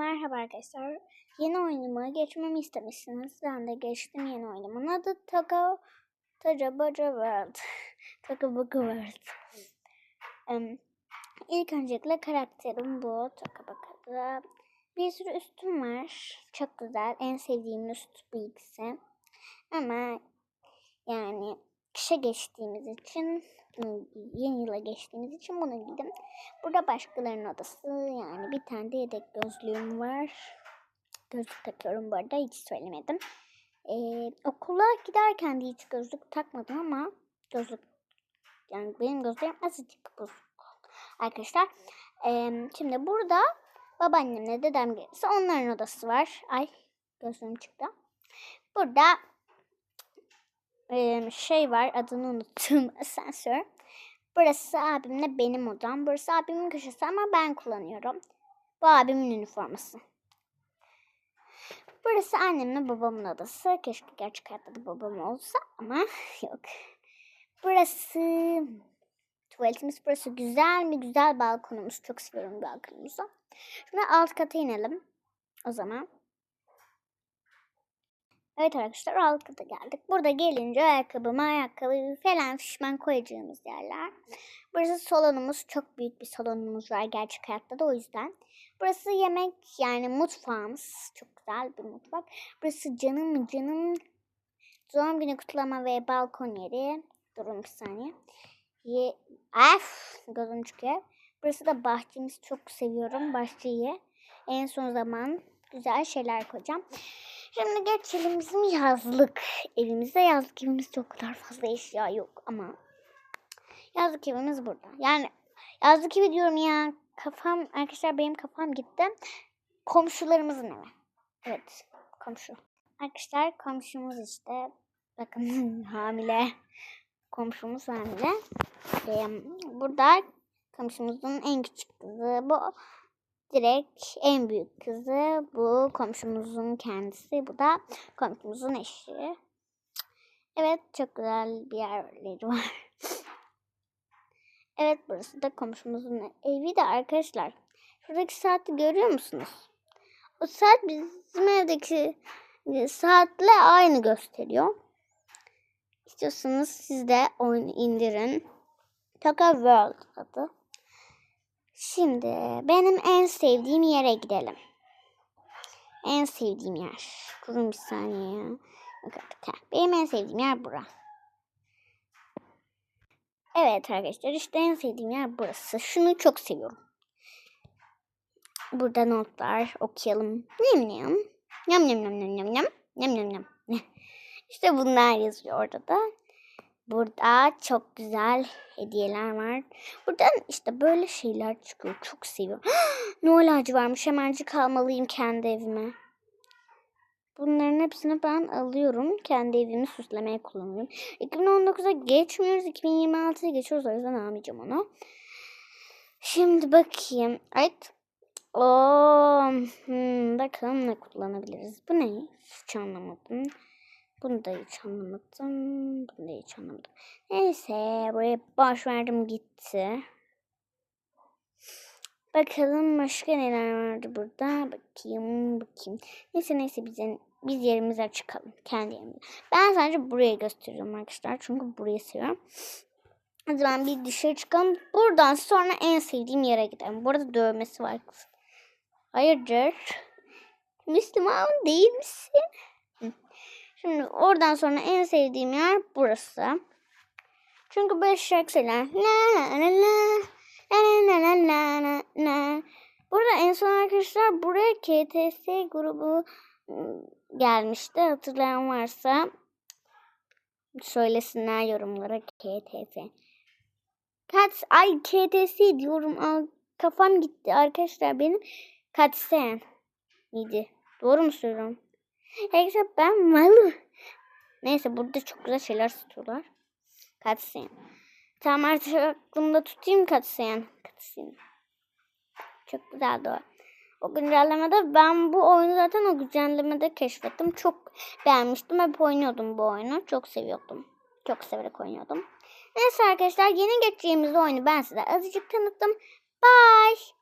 Merhaba arkadaşlar. Yeni oyunuma geçmemi istemişsiniz. Ben de geçtim yeni oyunumun adı Taka Taca Baca World. Taka Baka World. Um, ilk öncelikle karakterim bu. Taka Baka'da. Bir sürü üstüm var. Çok güzel. En sevdiğim üst bu ikisi. Ama yani kışa geçtiğimiz için yeni yıla geçtiğimiz için bunu giydim. Burada başkalarının odası yani bir tane de yedek gözlüğüm var. Gözlük takıyorum bu arada hiç söylemedim. Ee, okula giderken de hiç gözlük takmadım ama gözlük yani benim gözlerim azıcık bozuk. Arkadaşlar ee, şimdi burada babaannemle dedem gelirse onların odası var. Ay gözlüğüm çıktı. Burada şey var adını unuttum asansör. Burası abimle benim odam. Burası abimin köşesi ama ben kullanıyorum. Bu abimin üniforması. Burası annemle babamın odası. Keşke gerçek hayatta da babam olsa ama yok. Burası tuvaletimiz. Burası güzel mi? Güzel balkonumuz. Çok seviyorum balkonumuzu. Şimdi alt kata inelim. O zaman. Evet arkadaşlar alt kata geldik. Burada gelince ayakkabı, ayakkabı falan fişman koyacağımız yerler. Burası salonumuz. Çok büyük bir salonumuz var gerçek hayatta da o yüzden. Burası yemek yani mutfağımız. Çok güzel bir mutfak. Burası canım canım doğum günü kutlama ve balkon yeri. Durun bir saniye. Ye Af, gözüm çıkıyor. Burası da bahçemiz. Çok seviyorum bahçeyi. En son zaman güzel şeyler koyacağım. Şimdi geçelim bizim yazlık evimizde. Yazlık evimizde o kadar fazla eşya yok ama yazlık evimiz burada. Yani yazlık evi diyorum ya. Kafam arkadaşlar benim kafam gitti. Komşularımızın evi. Evet komşu. Arkadaşlar komşumuz işte. Bakın hamile. Komşumuz hamile. Ee, burada komşumuzun en küçük kızı. Bu direkt en büyük kızı bu komşumuzun kendisi. Bu da komşumuzun eşi. Evet çok güzel bir yerleri var. evet burası da komşumuzun evi de arkadaşlar. Şuradaki saati görüyor musunuz? O saat bizim evdeki saatle aynı gösteriyor. İstiyorsanız siz de oyunu indirin. Taka World adı. Şimdi benim en sevdiğim yere gidelim. En sevdiğim yer. Kurun bir saniye ya. Benim en sevdiğim yer bura. Evet arkadaşlar işte en sevdiğim yer burası. Şunu çok seviyorum. Burada notlar okuyalım. Nem nem. Yam nem nem nem nem nem. Nem nem nem. İşte bunlar yazıyor orada da. Burada çok güzel hediyeler var. Buradan işte böyle şeyler çıkıyor. Çok seviyorum. Noel ağacı varmış. Hemencik almalıyım kendi evime. Bunların hepsini ben alıyorum. Kendi evimi süslemeye kullanıyorum. 2019'a geçmiyoruz. 2026'ya geçiyoruz. O yüzden almayacağım onu. Şimdi bakayım. Evet. Oo, hmm, bakalım ne kullanabiliriz. Bu ne? Hiç anlamadım. Bunu da hiç anlamadım. Bunu da hiç anlamadım. Neyse buraya boş verdim gitti. Bakalım başka neler vardı burada. Bakayım bakayım. Neyse neyse bizim biz yerimize çıkalım. Kendi yerimize. Ben sadece burayı gösteriyorum arkadaşlar. Çünkü burayı seviyorum. O zaman bir dışarı çıkalım. Buradan sonra en sevdiğim yere gidelim. Burada dövmesi var. Hayırdır? Müslüman değil misin? Şimdi oradan sonra en sevdiğim yer burası. Çünkü böyle şarkı söyler. La la la la. La la la la la la. Burada en son arkadaşlar buraya KTS grubu gelmişti. Hatırlayan varsa söylesinler yorumlara KTS. Kat ay KTS diyorum. Al, kafam gitti arkadaşlar benim. Katsen miydi? Doğru mu söylüyorum? Arkadaşlar ben malım. Neyse burada çok güzel şeyler satıyorlar. Cutscene. Tamam artık aklımda tutayım cutscene. Cutscene. Çok güzeldi o. O güncellemede ben bu oyunu zaten o güncellemede keşfettim. Çok beğenmiştim. Hep oynuyordum bu oyunu. Çok seviyordum. Çok severek oynuyordum. Neyse arkadaşlar yeni geçeceğimiz oyunu ben size azıcık tanıttım. Bye.